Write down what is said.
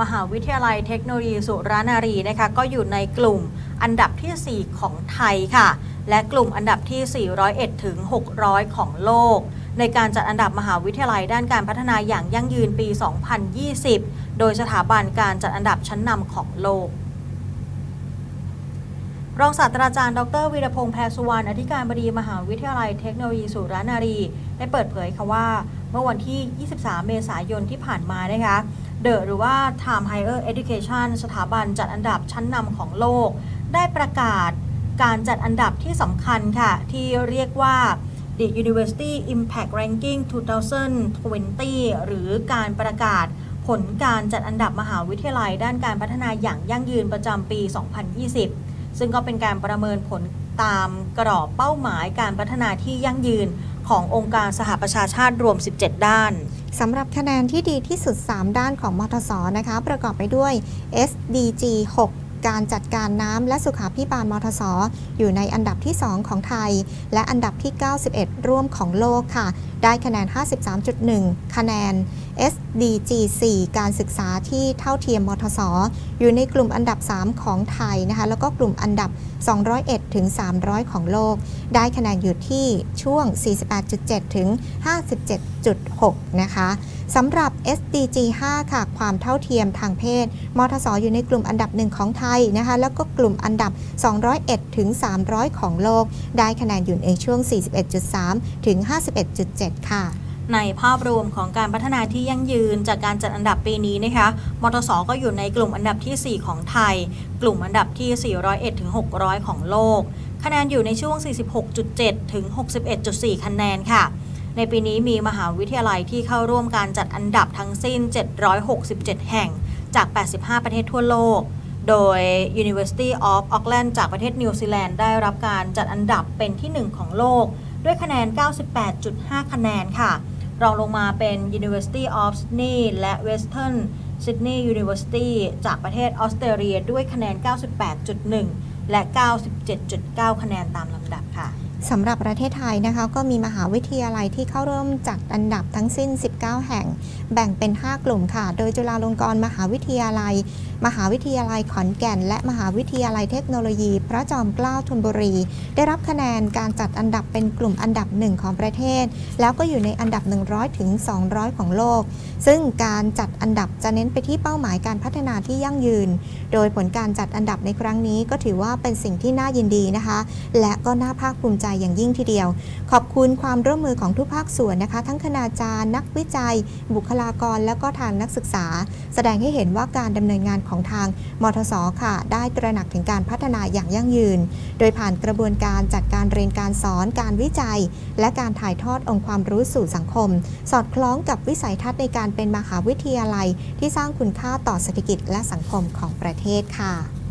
มหาวิทยาลัยเทคโนโลยีสุรานารีนะคะก็อยู่ในกลุ่มอันดับทีสี่ 4 ของไทยค่ะ และกลุ่มอันดับที่ 401 ถึง 600 ของโลก ในการจัดอันดับมหาวิทยาลัยด้านการพัฒนาอย่างยั่งยืนปี 2020 โดยสถาบันการจัดอันดับชั้นนำของโลกรองศาสตราจารย์ ดรวีรพงษ์แพรสุวรรณ อธิการบดีมหาวิทยาลัยเทคโนโลยีสุรานารี ได้เปิดเผยค่ะว่า มื่อวันที่ 23 เมษายนที่ผ่านมานะคะเดอะหรือว่า Time Higher Education สถาบันจัดอันดับชั้นนำของโลก ได้ประกาศการจัดอันดับที่สำคัญค่ะ ที่เรียกว่า The University Impact Ranking 2020 หรือการประกาศผลการจัดอันดับมหาวิทยาลัย ด้านการพัฒนาอย่างยั่งยืนประจำปี 2020 ซึ่งก็เป็นการประเมินผล ตามกรอบเป้าหมายการพัฒนาที่ยั่งยืนขององค์การสหประชาชาติรวม 17 ด้านสำหรับคะแนนที่ดีที่สุด 3 ด้านของมทศนะคะ ประกอบไปด้วย SDG 6การจัดการน้ำและสุขาพิบาลมทศอยู่ในอันดับที่ 2 ของไทย และอันดับที่ 91 ร่วมของโลกค่ะ ได้คะแนน 53.1 คะแนน SDG 4การศึกษาที่เท่าเทียมมทศอยู่ในกลุ่มอันดับ 3 ของไทยนะคะแล้วก็กลุ่มอันดับ 201ถึง300 ของโลก ได้คะแนนอยู่ที่ช่วง 48.7 ถึง 57.6 นะคะสำหรับ SDG 5 ค่ะ ความเท่าเทียมทางเพศ มทศอยู่ในกลุ่มอันดับหนึ่งของไทยนะคะ แล้วก็กลุ่มอันดับ 201 ถึง 300 ของโลก ได้คะแนนอยู่ในช่วง 41.3 ถึง 51.7 ค่ะ ในภาพรวมของการพัฒนาที่ยั่งยืนจากการจัดอันดับปีนี้นะคะมทสก็อยู่ในกลุ่มอันดับที่ 4 ของไทย กลุ่มอันดับที่ 401ถึง600 ของโลก คะแนนอยู่ในช่วง 46.7 ถึง 61.4 คะแนนค่ะ ในปีนี้มีมหาวิทยาลัยที่เข้าร่วมการจัดอันดับทั้งสิ้น 767 แห่งจาก 85 ประเทศทั่วโลกโดย University of Auckland จากประเทศนิวซีแลนด์ได้รับการจัดอันดับเป็นที่ 1 ของโลก ด้วยคะแนน 98.5 คะแนนค่ะ รองลงมาเป็น University of Sydney และ Western Sydney University จากประเทศออสเตรเลียด้วยคะแนน 98.1 และ 97.9 คะแนนตามลำดับ สำหรับประเทศไทยนะคะก็มีมหาวิทยาลัยที่เข้าร่วมจัดอันดับทั้งสิ้น 19 แห่ง แบ่งเป็น 5 กลุ่มค่ะ โดยจุฬาลงกรณ์มหาวิทยาลัย มหาวิทยาลัยขอนแก่น และมหาวิทยาลัยเทคโนโลยี พระจอมเกล้าธนบุรี ได้รับคะแนนการจัดอันดับเป็นกลุ่มอันดับหนึ่งของประเทศ แล้วก็อยู่ในอันดับ 100 ถึง 200 ของโลก ซึ่งการจัดอันดับจะเน้นไปที่เป้าหมายการพัฒนาที่ยั่งยืน โดยผลการจัดอันดับในครั้งนี้ก็ถือว่าเป็นสิ่งที่น่ายินดีนะคะ และก็น่าภาคภูมิใจอย่างยิ่งทีเดียว ขอบคุณความร่วมมือของทุกภาคส่วนนะคะ ทั้งคณาจารย์ นักวิจัย บุคลากร และก็ทางนักศึกษา แสดงให้เห็นว่าการดำเนินงานของทางมทศค่ะ ได้ตระหนักถึงการพัฒนาอย่างยั่งยืน โดยผ่านกระบวนการจัดการเรียนการสอนการวิจัย และการถ่ายทอดองค์ความรู้สู่สังคม สอดคล้องกับวิสัยทัศน์ในการเป็นมหาวิทยาลัย ที่สร้างคุณค่าต่อเศรษฐกิจและสังคมของประเทศค่ะ